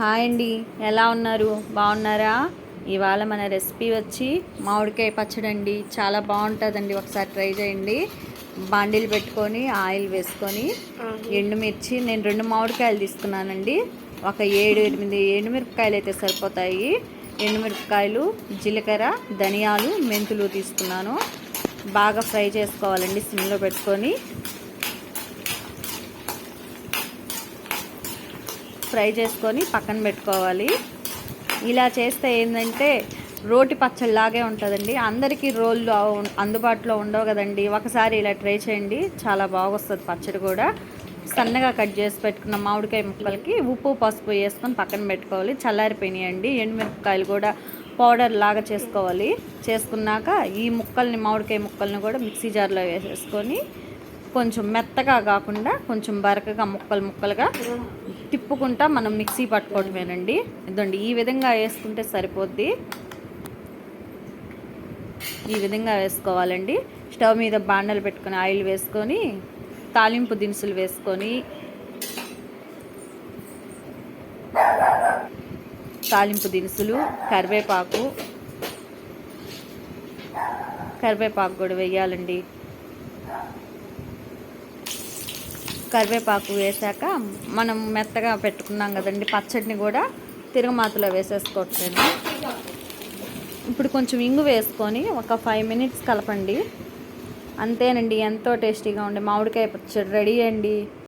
Hi అండి. ఎలా ఉన్నారు? బాగున్నారా? ఇవాళ మన రెసిపీ వచ్చి మామిడికాయ పచ్చడి అండి చాలా బాగుంటుందండి. ఒకసారి ట్రై చేయండి. బాండీలు పెట్టుకొని ఆయిల్ వేసుకొని ఎండుమిర్చి నేను రెండు మామిడికాయలు తీసుకున్నానండి. ఒక ఏడు ఎనిమిది ఎండుమిరపకాయలు అయితే సరిపోతాయి. ఎండుమిరపకాయలు జీలకర్ర ధనియాలు మెంతులు తీసుకున్నాను. బాగా ఫ్రై చేసుకోవాలండి. సిమ్లో పెట్టుకొని ఫ్రై చేసుకొని పక్కన పెట్టుకోవాలి. ఇలా చేస్తే ఏంటంటే రోటి పచ్చడిలాగే ఉంటుందండి. అందరికీ రోళ్ళు అందుబాటులో ఉండవు కదండి. ఒకసారి ఇలా ట్రై చేయండి. చాలా బాగొస్తుంది పచ్చడి కూడా. సన్నగా కట్ చేసి పెట్టుకున్న మామిడికాయ ముక్కలకి ఉప్పు పసుపు వేసుకొని పక్కన పెట్టుకోవాలి. చల్లారిపోయినాయండి. ఎండుమిరపకాయలు కూడా పౌడర్ లాగా చేసుకోవాలి. చేసుకున్నాక ఈ ముక్కల్ని మామిడికాయ ముక్కల్ని కూడా మిక్సీ జార్లో వేసేసుకొని కొంచెం మెత్తగా కాకుండా కొంచెం బరకగా ముక్కలు ముక్కలుగా తిప్పుకుంటా మనం మిక్సీ పట్టుకోవడమేనండి ఇదండి ఈ విధంగా వేసుకుంటే సరిపోద్ది. ఈ విధంగా వేసుకోవాలండి. స్టవ్ మీద బాండలు పెట్టుకొని ఆయిల్ వేసుకొని తాలింపు దినుసులు వేసుకొని తాలింపు దినుసులు కరివేపాకు కరివేపాకు కూడా వేయాలండి. కరివేపాకు వేసాక మనం మెత్తగా పెట్టుకున్నాం కదండి పచ్చడిని కూడా తిరగమాతలో వేసేసుకోవట్లేదు ఇప్పుడు కొంచెం ఇంగు వేసుకొని ఒక ఫైవ్ మినిట్స్ కలపండి. అంతేనండి ఎంతో టేస్టీగా ఉండే మామిడికాయ పచ్చడి రెడీ అండి.